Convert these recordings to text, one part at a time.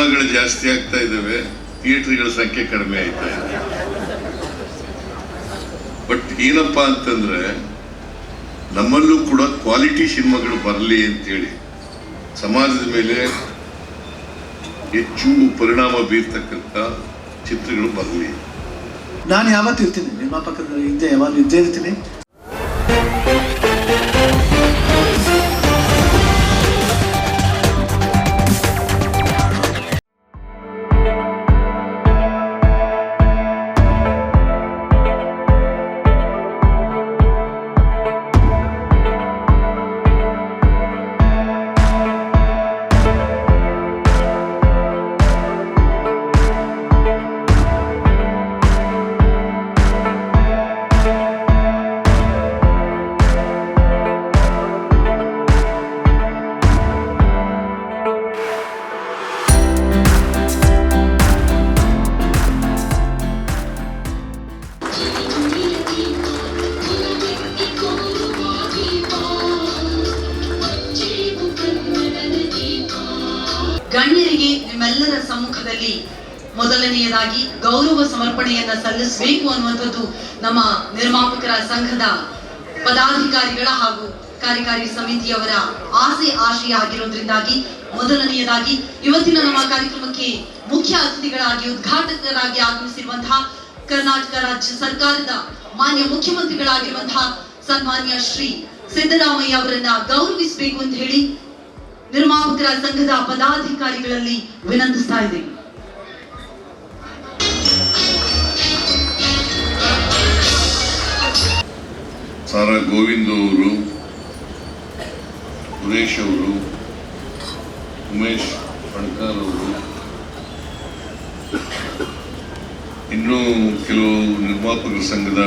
ಸಿನಿಮಾಗಳು ಜಾಸ್ತಿ ಆಗ್ತಾ ಇದ್ದಾವೆ, ಥಿಯೇಟರ್ಗಳ ಸಂಖ್ಯೆ ಕಡಿಮೆ ಆಯ್ತಾ ಇದೆ ಬಟ್ ಏನಪ್ಪಾ ಅಂತಂದ್ರೆ, ನಮ್ಮಲ್ಲೂ ಕೂಡ ಕ್ವಾಲಿಟಿ ಸಿನಿಮಾಗಳು ಬರಲಿ ಅಂತೇಳಿ ಸಮಾಜದ ಮೇಲೆ ಹೆಚ್ಚು ಪರಿಣಾಮ ಬೀರ್ತಕ್ಕಂಥ ಚಿತ್ರಗಳು ಬರಲಿ. ನಾನು ಯಾವತ್ತಿರ್ತೀನಿ ಇರ್ತೀನಿ ಹಿಂದೆ ಯಾವಾಗಲೂ ಇದ್ದೇ ಇರ್ತೀನಿ. ಗಣ್ಯರಿಗೆ ನಿಮ್ಮೆಲ್ಲರ ಸಮ್ಮುಖದಲ್ಲಿ ಮೊದಲನೆಯದಾಗಿ ಗೌರವ ಸಮರ್ಪಣೆಯನ್ನ ಸಲ್ಲಿಸಬೇಕು ಅನ್ನುವಂಥದ್ದು ನಮ್ಮ ನಿರ್ಮಾಪಕರ ಸಂಘದ ಪದಾಧಿಕಾರಿಗಳ ಹಾಗೂ ಕಾರ್ಯಕಾರಿ ಸಮಿತಿಯವರ ಆಸೆ ಆಶಯ ಆಗಿರೋದ್ರಿಂದಾಗಿ ಮೊದಲನೆಯದಾಗಿ ಇವತ್ತಿನ ನಮ್ಮ ಕಾರ್ಯಕ್ರಮಕ್ಕೆ ಮುಖ್ಯ ಅತಿಥಿಗಳಾಗಿ ಉದ್ಘಾಟಕರಾಗಿ ಆಗಮಿಸಿರುವಂತಹ ಕರ್ನಾಟಕ ರಾಜ್ಯ ಸರ್ಕಾರದ ಮಾನ್ಯ ಮುಖ್ಯಮಂತ್ರಿಗಳಾಗಿರುವಂತಹ ಸನ್ಮಾನ್ಯ ಶ್ರೀ ಸಿದ್ದರಾಮಯ್ಯ ಅವರನ್ನ ಗೌರವಿಸಬೇಕು ಅಂತ ಹೇಳಿ ನಿರ್ಮಾಪಕರ ಸಂಘದ ಪದಾಧಿಕಾರಿಗಳಲ್ಲಿ ವಿನಂತಿಸ್ತಾ ಇದ್ದೇನೆ. ಸಾರಾ ಗೋವಿಂದ ಅವರು, ಸುರೇಶ್ ಅವರು, ಉಮೇಶ್ ಫಣ್ಕಾರ್ ಅವರು, ಇನ್ನೂ ಕೆಲವು ನಿರ್ಮಾಪಕ ಸಂಘದ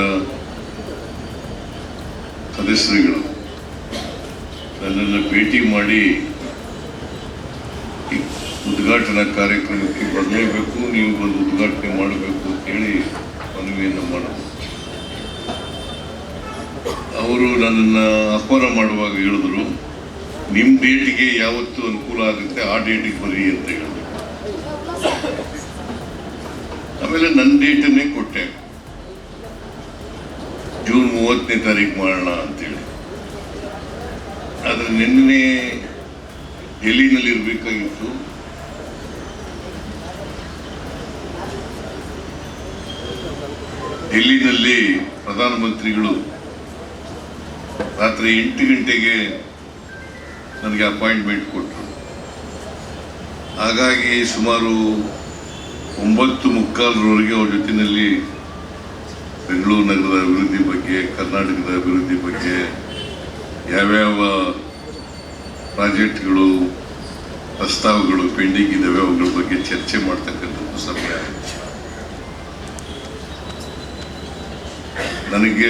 ಸದಸ್ಯರುಗಳು, ನನ್ನನ್ನು ಭೇಟಿ ಮಾಡಿ ಉದ್ಘಾಟನಾ ಕಾರ್ಯಕ್ರಮಕ್ಕೆ ಬರಲೇಬೇಕು, ನೀವು ಬಂದು ಉದ್ಘಾಟನೆ ಮಾಡಬೇಕು ಅಂತೇಳಿ ಮನವಿಯನ್ನು ಮಾಡಬಹುದು ಅವರು ನನ್ನನ್ನು ಅಪಾರ ಮಾಡುವಾಗ ಹೇಳಿದ್ರು ನಿಮ್ಮ ಡೇಟಿಗೆ ಯಾವತ್ತು ಅನುಕೂಲ ಆಗುತ್ತೆ, ಆ ಡೇಟಿಗೆ ಬರಿ ಅಂತ ಹೇಳಿದ್ರು. ಆಮೇಲೆ ನನ್ನ ಡೇಟನ್ನೇ ಕೊಟ್ಟೆ. ಜೂನ್ ಮೂವತ್ತನೇ ತಾರೀಕು ಮಾಡೋಣ ಅಂತೇಳಿ ಆದರೆ ನಿನ್ನೆ ಡೆಲ್ಲಿನಲ್ಲಿ ಇರಬೇಕಾಗಿತ್ತು ಡೆಲ್ಲಿನಲ್ಲಿ ಪ್ರಧಾನಮಂತ್ರಿಗಳು ರಾತ್ರಿ ಎಂಟು ಗಂಟೆಗೆ ನನಗೆ ಅಪಾಯಿಂಟ್ಮೆಂಟ್ ಕೊಟ್ಟರು. ಹಾಗಾಗಿ ಸುಮಾರು ಒಂಬತ್ತು ಮುಕ್ಕಾಲರವರೆಗೆ ಅವ್ರ ಜೊತೆಯಲ್ಲಿ ಬೆಂಗಳೂರು ನಗರದ ಅಭಿವೃದ್ಧಿ ಬಗ್ಗೆ, ಕರ್ನಾಟಕದ ಅಭಿವೃದ್ಧಿ ಬಗ್ಗೆ, ಯಾವ್ಯಾವ ಪ್ರಾಜೆಕ್ಟ್ಗಳು, ಪ್ರಸ್ತಾವಗಳು ಪೆಂಡಿಂಗ್ ಇದ್ದಾವೆ ಅವುಗಳ ಬಗ್ಗೆ ಚರ್ಚೆ ಮಾಡ್ತಕ್ಕಂಥದ್ದು ಸಮಯ. ನನಗೆ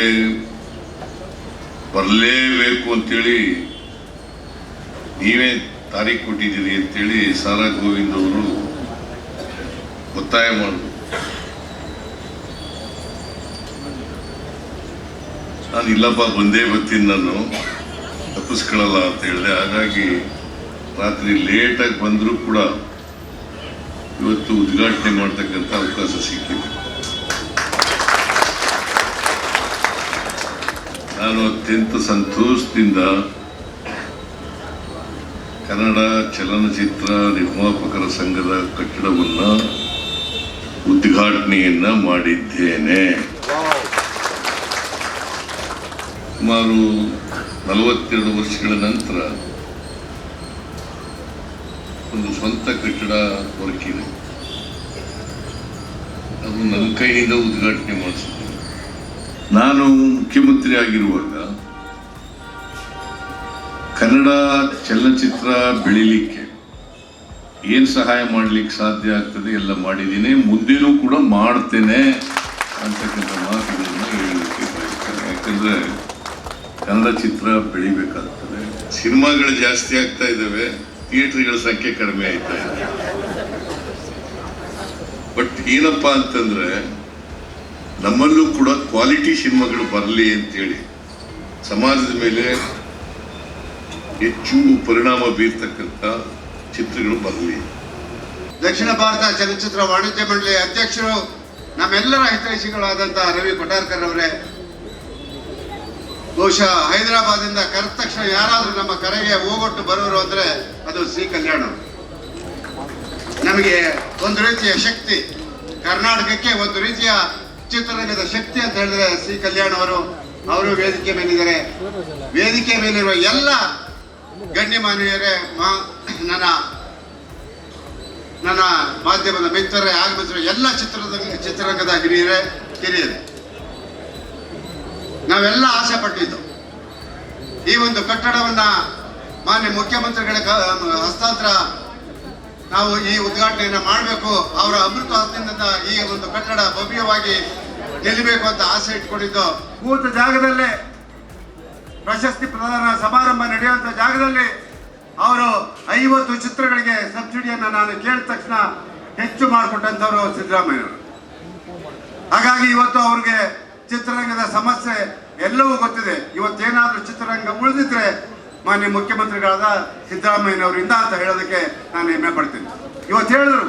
ಬರಲೇಬೇಕು ಅಂತೇಳಿ ನೀವೇ ತಾರೀಖು ಕೊಟ್ಟಿದ್ದೀರಿ ಅಂತೇಳಿ ಸಾರಾ ಗೋವಿಂದ್ ಅವರು ಒತ್ತಾಯ ಮಾಡಿದ್ರು. ನಾನು ಇಲ್ಲಪ್ಪ, ಬಂದೇ ಬರ್ತೀನಿ ನಾನು. ತಪ್ಪಿಸ್ಕೊಳ್ಳಲ್ಲ ಅಂತ ಹೇಳಿದೆ. ಹಾಗಾಗಿ ರಾತ್ರಿ ಲೇಟಾಗಿ ಬಂದರೂ ಕೂಡ ಇವತ್ತು ಉದ್ಘಾಟನೆ ಮಾಡ್ತಕ್ಕಂಥ ಅವಕಾಶ ಸಿಕ್ಕಿದೆ. ನಾನು ಅತ್ಯಂತ ಸಂತೋಷದಿಂದ ಕನ್ನಡ ಚಲನಚಿತ್ರ ನಿರ್ಮಾಪಕರ ಸಂಘದ ಕಟ್ಟಡವನ್ನ ಉದ್ಘಾಟನೆಯನ್ನ ಮಾಡಿದ್ದೇನೆ. ಸುಮಾರು ನಲವತ್ತೆರಡು ವರ್ಷಗಳ ನಂತರ ಒಂದು ಸ್ವಂತ ಕಟ್ಟಡ ಹೊರಕಿದೆ ಅದು ನನ್ನ ಕೈಯಿಂದ ಉದ್ಘಾಟನೆ ಮಾಡಿಸಿದ್ದೇನೆ. ನಾನು ಮುಖ್ಯಮಂತ್ರಿ ಆಗಿರುವಾಗ ಕನ್ನಡ ಚಲನಚಿತ್ರ ಬೆಳಿಲಿಕ್ಕೆ ಏನು ಸಹಾಯ ಮಾಡ್ಲಿಕ್ಕೆ ಸಾಧ್ಯ ಆಗ್ತದೆ ಎಲ್ಲ ಮಾಡಿದ್ದೀನಿ. ಮುಂದೇನೂ ಕೂಡ ಮಾಡ್ತೇನೆ ಅಂತಕ್ಕಂಥ ಮಾತುಗಳನ್ನ ಹೇಳಲಿಕ್ಕೆ ಬಯಸ್ತೇನೆ. ಯಾಕಂದ್ರೆ ಕನ್ನಡ ಚಿತ್ರ ಬೆಳಿಬೇಕಾಗ್ತದೆ. ಸಿನಿಮಾಗಳು ಜಾಸ್ತಿ ಆಗ್ತಾ ಇದ್ದಾವೆ, ಥಿಯೇಟರ್ಗಳ ಸಂಖ್ಯೆ ಕಡಿಮೆ ಆಯ್ತಾ ಇದೆ. ಬಟ್ ಏನಪ್ಪಾ ಅಂತಂದ್ರೆ ನಮ್ಮಲ್ಲೂ ಕೂಡ ಕ್ವಾಲಿಟಿ ಸಿನಿಮಾಗಳು ಬರಲಿ ಅಂತೇಳಿ ಸಮಾಜದ ಮೇಲೆ ಹೆಚ್ಚು ಪರಿಣಾಮ ಬೀರ್ತಕ್ಕಂಥ ಚಿತ್ರಗಳು ಬರಲಿ. ದಕ್ಷಿಣ ಭಾರತ ಚಲನಚಿತ್ರ ವಾಣಿಜ್ಯ ಮಂಡಳಿ ಅಧ್ಯಕ್ಷರು, ನಮ್ಮೆಲ್ಲರ ಹಿತೈಷಿಗಳಾದಂಥ ರವಿ ಕೊಟಾರ್ಕರ್ ಅವರೇ. ಬಹುಶಃ ಹೈದರಾಬಾದಿಂದ ಕರೆದ ತಕ್ಷಣ ಯಾರಾದರೂ ನಮ್ಮ ಕರೆಗೆ ಹೋಗೊಟ್ಟು ಬರೋರು ಅಂದರೆ ಅದು ಶ್ರೀ ಕಲ್ಯಾಣ. ನಮಗೆ ಒಂದು ರೀತಿಯ ಶಕ್ತಿ. ಕರ್ನಾಟಕಕ್ಕೆ ಒಂದು ರೀತಿಯ ಚಿತ್ರರಂಗದ ಶಕ್ತಿ ಅಂತ ಹೇಳಿದ್ರೆ ಸಿ ಕಲ್ಯಾಣ್ ಅವರು. ಅವರು ವೇದಿಕೆ ಮೇಲಿದ್ದಾರೆ. ವೇದಿಕೆ ಮೇಲಿರುವ ಎಲ್ಲ ಗಣ್ಯಮಾನ್ಯರೇ ನನ್ನ ನನ್ನ ಮಾಧ್ಯಮದ ಮಿತ್ರರೇ, ಆಗಮಿಸಿರುವ ಎಲ್ಲ ಚಿತ್ರದ, ಚಿತ್ರರಂಗದ ಹಿರಿಯರೇ ಹಿರಿಯರು ನಾವೆಲ್ಲ ಆಸೆ ಪಟ್ಟಿದ್ದು. ಈ ಒಂದು ಕಟ್ಟಡವನ್ನ ಮಾನ್ಯ ಮುಖ್ಯಮಂತ್ರಿಗಳ ಹಸ್ತಾಂತರ ನಾವು ಈ ಉದ್ಘಾಟನೆಯನ್ನ ಮಾಡಬೇಕು. ಅವರ ಅಮೃತ ಹತ್ತಿನಿಂದ ಈ ಒಂದು ಕಟ್ಟಡ ಭವ್ಯವಾಗಿ ನಿಲ್ಲಬೇಕು ಅಂತ ಆಸೆ ಇಟ್ಕೊಂಡಿದ್ದು. ಕೂತ ಜಾಗದಲ್ಲೇ ಪ್ರಶಸ್ತಿ ಪ್ರದಾನ ಸಮಾರಂಭ ನಡೆಯುವಂತ ಜಾಗದಲ್ಲಿ ಅವರು ಐವತ್ತು ಚಿತ್ರಗಳಿಗೆ ಸಬ್ಸಿಡಿಯನ್ನು ನಾನು ಕೇಳಿದ ತಕ್ಷಣ ಹೆಚ್ಚು ಮಾಡಿಕೊಟ್ಟಂಥವ್ರು ಸಿದ್ದರಾಮಯ್ಯವರು ಹಾಗಾಗಿ ಇವತ್ತು ಅವ್ರಿಗೆ ಚಿತ್ರರಂಗದ ಸಮಸ್ಯೆ ಎಲ್ಲವೂ ಗೊತ್ತಿದೆ. ಇವತ್ತೇನಾದರೂ ಚಿತ್ರರಂಗ ಉಳಿದಿದ್ರೆ ಮಾನ್ಯ ಮುಖ್ಯಮಂತ್ರಿಗಳಾದ ಸಿದ್ದರಾಮಯ್ಯನವರಿಂದ ಅಂತ ಹೇಳೋದಕ್ಕೆ ನಾನು ಹೆಮ್ಮೆ ಪಡ್ತೀನಿ. ಹೇಳಿದ್ರು.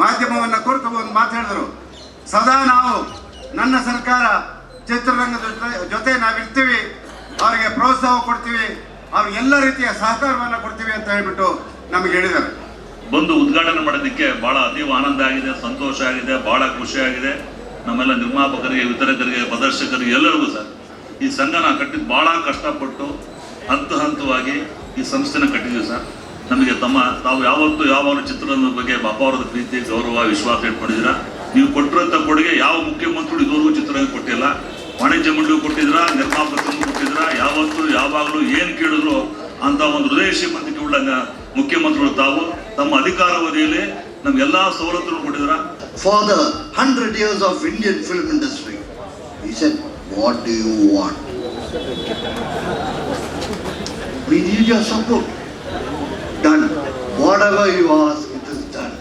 ಮಾಧ್ಯಮವನ್ನ ಕುರಿತು ಒಂದು ಮಾತು ಸದಾ ನಾವು ನನ್ನ ಸರ್ಕಾರ ಚಿತ್ರರಂಗದ ಜೊತೆ ನಾವಿರ್ತೀವಿ, ಅವರಿಗೆ ಪ್ರೋತ್ಸಾಹ ಕೊಡ್ತೀವಿ, ಅವ್ರಿಗೆ ಎಲ್ಲ ರೀತಿಯ ಸಹಕಾರವನ್ನ ಕೊಡ್ತೀವಿ ಅಂತ ಹೇಳ್ಬಿಟ್ಟು ನಮಗೆ ಹೇಳಿದ್ದಾರೆ ಬಂದು ಉದ್ಘಾಟನೆ ಮಾಡೋದಕ್ಕೆ ಬಹಳ ಅತೀವ ಆನಂದ ಆಗಿದೆ, ಸಂತೋಷ ಆಗಿದೆ, ಬಹಳ ಖುಷಿ ಆಗಿದೆ. ನಮ್ಮೆಲ್ಲ ನಿರ್ಮಾಪಕರಿಗೆ, ವಿತರಕರಿಗೆ, ಪ್ರದರ್ಶಕರಿಗೆ ಎಲ್ಲರಿಗೂ ಸರ್, ಈ ಸಂಘನ ಕಟ್ಟಿದ್ದು ಬಹಳ ಕಷ್ಟಪಟ್ಟು ಹಂತ ಹಂತವಾಗಿ ಈ ಸಂಸ್ಥೆನ ಕಟ್ಟಿದ್ದೀವಿ ಸರ್. ನಮಗೆ ತಮ್ಮ, ತಾವು ಯಾವತ್ತೂ ಯಾವಾಗಲೂ ಚಿತ್ರದ ಬಗ್ಗೆ ಬಾಪ ಪ್ರೀತಿ, ಗೌರವ, ವಿಶ್ವಾಸ ಇಟ್ಕೊಂಡಿದ್ದೀರಾ ನೀವು ಕೊಟ್ಟಿರೋಂಥ ಕೊಡುಗೆ ಯಾವ ಮುಖ್ಯಮಂತ್ರಿಗಳು ಇದುವರೆಗೂ ಚಿತ್ರರಂಗ ಕೊಟ್ಟಿಲ್ಲ? ವಾಣಿಜ್ಯ ಮಂಡಳಿ ಕೊಟ್ಟಿದ್ರ ನಿರ್ಮಾಪಕರು ಕೊಟ್ಟಿದ್ರ ಯಾವತ್ತೂ, ಯಾವಾಗಲೂ ಏನು ಕೇಳಿದ್ರು ಅಂತ ಒಂದು ಹೃದಯ ಶ್ರೀಮಂತಿಕೆ ಉಳ್ಳ ಮುಖ್ಯಮಂತ್ರಿಗಳು ತಾವು. ತಮ್ಮ ಅಧಿಕಾರಾವಧಿಯಲ್ಲಿ ನಮ್ಗೆಲ್ಲ ಸವಲತ್ತುಗಳು ಕೊಟ್ಟಿದ್ರ for the hundred years of Indian film industry ಈ said what do you want we need your support. What Whatever you ask, it is done.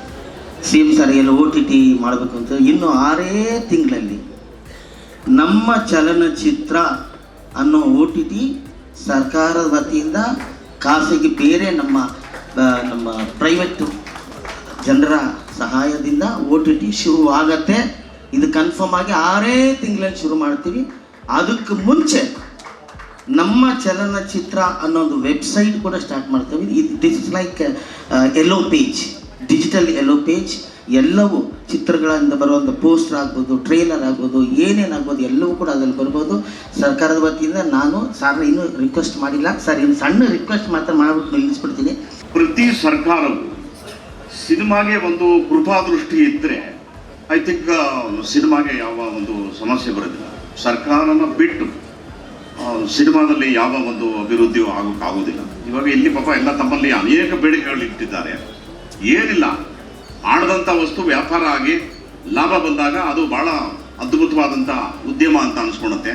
C M sir ಎಲ್ಲ ಓ ಟಿ ಟಿ ಮಾಡಬೇಕು ಅಂತ ಇನ್ನು ಆರೇ ತಿಂಗಳಲ್ಲಿ ನಮ್ಮ ಚಲನಚಿತ್ರ ಅನ್ನೋ ಓ ಟಿ ಟಿ ಸರ್ಕಾರದ ವತಿಯಿಂದ ಖಾಸಗಿ ಬೇರೆ ನಮ್ಮ ನಮ್ಮ ಪ್ರೈವೇಟ್ ಜನರ ಸಹಾಯದಿಂದ ಓ ಟಿ ಟಿ ಶುರು ಆಗತ್ತೆ ಇದು ಕನ್ಫರ್ಮ್ ಆಗಿ ಆರೇ ತಿಂಗಳಲ್ಲಿ ಶುರು ಮಾಡ್ತೀವಿ ಅದಕ್ಕೆ ಮುಂಚೆ ನಮ್ಮ ಚಲನಚಿತ್ರ ಅನ್ನೋ ಒಂದು ವೆಬ್ಸೈಟ್ ಕೂಡ ಸ್ಟಾರ್ಟ್ ಮಾಡ್ತೀವಿ. ಇದು this is like yellow page digital yellow page ಎಲ್ಲವೂ ಚಿತ್ರಗಳಿಂದ ಬರುವಂಥ ಪೋಸ್ಟರ್ ಆಗ್ಬೋದು ಟ್ರೇಲರ್ ಆಗ್ಬೋದು ಏನೇನಾಗ್ಬೋದು ಎಲ್ಲವೂ ಕೂಡ ಅದರಲ್ಲಿ ಬರ್ಬೋದು. ಸರ್ಕಾರದ ವತಿಯಿಂದ ನಾನು ಸಾರ್ನ ಇನ್ನೂ ರಿಕ್ವೆಸ್ಟ್ ಮಾಡಿಲ್ಲ. ಸರ್, ಇನ್ನು ಸಣ್ಣ ರಿಕ್ವೆಸ್ಟ್ ಮಾತ್ರ ಮಾಡ್ಬಿಟ್ಟು ನಿಲ್ಲಿಸ್ಬಿಡ್ತೀನಿ. ಪ್ರತಿ ಸರ್ಕಾರವು ಸಿನಿಮಾಗೆ ಒಂದು ಕೃಪಾದೃಷ್ಟಿ ಇದ್ದರೆ ಐ ಥಿಂಕ್ ಸಿನಿಮಾಗೆ ಯಾವ ಒಂದು ಸಮಸ್ಯೆ ಬರೋದಿಲ್ಲ. ಸರ್ಕಾರನ ಬಿಟ್ಟು ಸಿನಿಮಾದಲ್ಲಿ ಯಾವ ಒಂದು ಅಭಿವೃದ್ಧಿಯೂ ಆಗೋಕ್ಕಾಗೋದಿಲ್ಲ ಇವಾಗ ಇಲ್ಲಿ ಪಾಪ ಎಲ್ಲ ತಮ್ಮಲ್ಲಿ ಅನೇಕ ಬೇಡಿಕೆಗಳು ಇಟ್ಟಿದ್ದಾರೆ. ಏನಿಲ್ಲ ಆಡದಂಥ ವಸ್ತು ವ್ಯಾಪಾರ ಆಗಿ ಲಾಭ ಬಂದಾಗ ಅದು ಭಾಳ ಅದ್ಭುತವಾದಂಥ ಉದ್ಯಮ ಅಂತ ಅನಿಸ್ಕೊಳುತ್ತೆ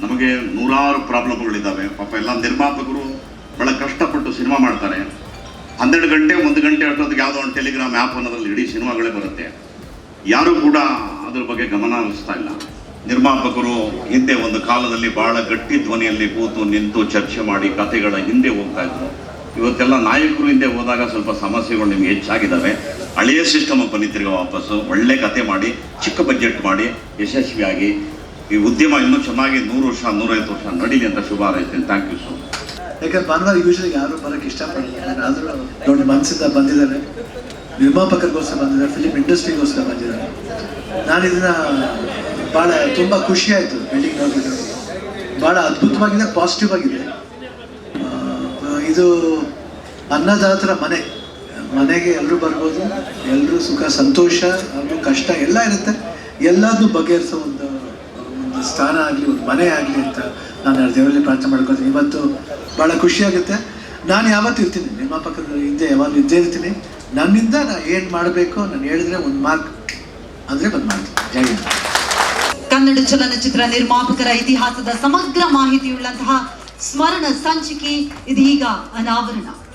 ನಮಗೆ ನೂರಾರು ಪ್ರಾಬ್ಲಮ್ಗಳಿದ್ದಾವೆ ಪಾಪ ಎಲ್ಲ ನಿರ್ಮಾಪಕರು ಭಾಳ ಕಷ್ಟಪಟ್ಟು ಸಿನಿಮಾ ಮಾಡ್ತಾರೆ. ಹನ್ನೆರಡು ಗಂಟೆ, ಒಂದು ಗಂಟೆ ಅಷ್ಟೊತ್ತಿಗೆ ಯಾವುದೋ ಒಂದು ಟೆಲಿಗ್ರಾಮ್ ಆ್ಯಪ್ ಅನ್ನೋದ್ರಲ್ಲಿ ಇಡೀ ಸಿನಿಮಾಗಳೇ ಬರುತ್ತೆ. ಯಾರೂ ಕೂಡ ಅದ್ರ ಬಗ್ಗೆ ಗಮನ ಹರಿಸ್ತಾ ಇಲ್ಲ. ನಿರ್ಮಾಪಕರು ಹಿಂದೆ ಒಂದು ಕಾಲದಲ್ಲಿ ಬಹಳ ಗಟ್ಟಿ ಧ್ವನಿಯಲ್ಲಿ ಕೂತು ನಿಂತು ಚರ್ಚೆ ಮಾಡಿ ಕಥೆಗಳ ಹಿಂದೆ ಹೋಗ್ತಾ ಇದ್ರು. ಇವತ್ತೆಲ್ಲ ನಾಯಕರು ಹಿಂದೆ ಹೋದಾಗ ಸ್ವಲ್ಪ ಸಮಸ್ಯೆಗಳು ನಿಮ್ಗೆ ಹೆಚ್ಚಾಗಿದ್ದಾವೆ ಹಳೆಯ ಸಿಸ್ಟಮ್ ಬನ್ನಿ ವಾಪಸ್ಸು. ಒಳ್ಳೆ ಕತೆ ಮಾಡಿ, ಚಿಕ್ಕ ಬಜೆಟ್ ಮಾಡಿ, ಯಶಸ್ವಿಯಾಗಿ. ಈ ಉದ್ಯಮ ಇನ್ನೂ ಚೆನ್ನಾಗಿ ನೂರು ವರ್ಷ, ನೂರೈವತ್ತು ವರ್ಷ ನಡೀಲಿ ಅಂತ ಶುಭ ಹಾರೈಸ್ತೀನಿ. ಥ್ಯಾಂಕ್ ಯು ಸೊ ಯಾಕಂದ್ರೆ ಭಾನುವಾರ ಯೂಶಲಿ ಯಾರು ಬರೋಕ್ಕೆ ಇಷ್ಟಪಡಲ್ಲ. ಆದರೂ ದೊಡ್ಡ ಮನಸ್ಸಿಂದ ಬಂದಿದ್ದಾರೆ. ನಿರ್ಮಾಪಕರಿಗೋಸ್ಕರ ಬಂದಿದ್ದಾರೆ, ಫಿಲಿಮ್ ಇಂಡಸ್ಟ್ರಿಗೋಸ್ಕರ ಬಂದಿದ್ದಾರೆ. ನಾನು ಇದನ್ನ ಭಾಳ ತುಂಬ ಖುಷಿ ಆಯಿತು ಬಿಲ್ಡಿಂಗ್ ನೋಡಿದ್ರೆ. ಭಾಳ ಅದ್ಭುತವಾಗಿದೆ ಪಾಸಿಟಿವ್ ಆಗಿದೆ. ಇದು ಅನ್ನದಾತರ ಮನೆ. ಮನೆಗೆ ಎಲ್ಲರೂ ಬರ್ಬೋದು ಎಲ್ಲರೂ ಸುಖ, ಸಂತೋಷ, ಹಾಗೂ ಕಷ್ಟ ಎಲ್ಲ ಇರುತ್ತೆ. ಎಲ್ಲದೂ ಬಗೆಹರಿಸೋ ಒಂದು ಒಂದು ಸ್ಥಾನ ಆಗಲಿ, ಒಂದು ಮನೆ ಆಗಲಿ ಅಂತ ನಾನು ದೇವರಲ್ಲಿ ಪ್ರಾರ್ಥನೆ ಮಾಡ್ಕೊತೀನಿ ಇವತ್ತು ಭಾಳ ಖುಷಿಯಾಗುತ್ತೆ ನಾನು ಯಾವತ್ತು ಇರ್ತೀನಿ. ನಿಮ್ಮ ಪಕ್ಕದ ಹಿಂದೆ ಯಾವಾಗಲೂ ಇದ್ದೇ ಇರ್ತೀನಿ. ನನ್ನಿಂದ ನಾನು ಏನು ಮಾಡಬೇಕು, ನಾನು ಹೇಳಿದ್ರೆ ಒಂದು ಮಾರ್ಕ್ ಅಂದರೆ ಒಂದು ಮಾಡ್ತೀನಿ. ಜೈ ಚಲನಚಿತ್ರ ನಿರ್ಮಾಪಕರ ಇತಿಹಾಸದ ಸಮಗ್ರ ಮಾಹಿತಿಯುಳ್ಳಂತಹ ಸ್ಮರಣ ಸಂಚಿಕೆ ಇದೀಗ ಅನಾವರಣ.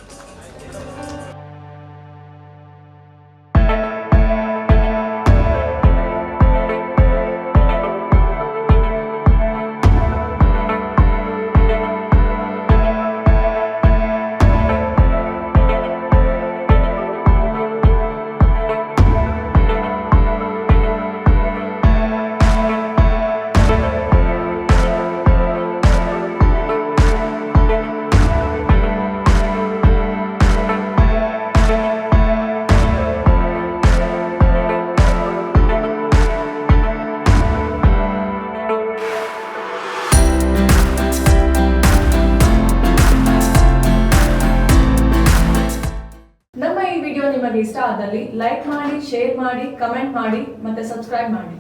ಶೇರ್ ಮಾಡಿ ಕಮೆಂಟ್ ಮಾಡಿ ಮತ್ತೆ ಸಬ್ಸ್ಕ್ರೈಬ್ ಮಾಡಿ.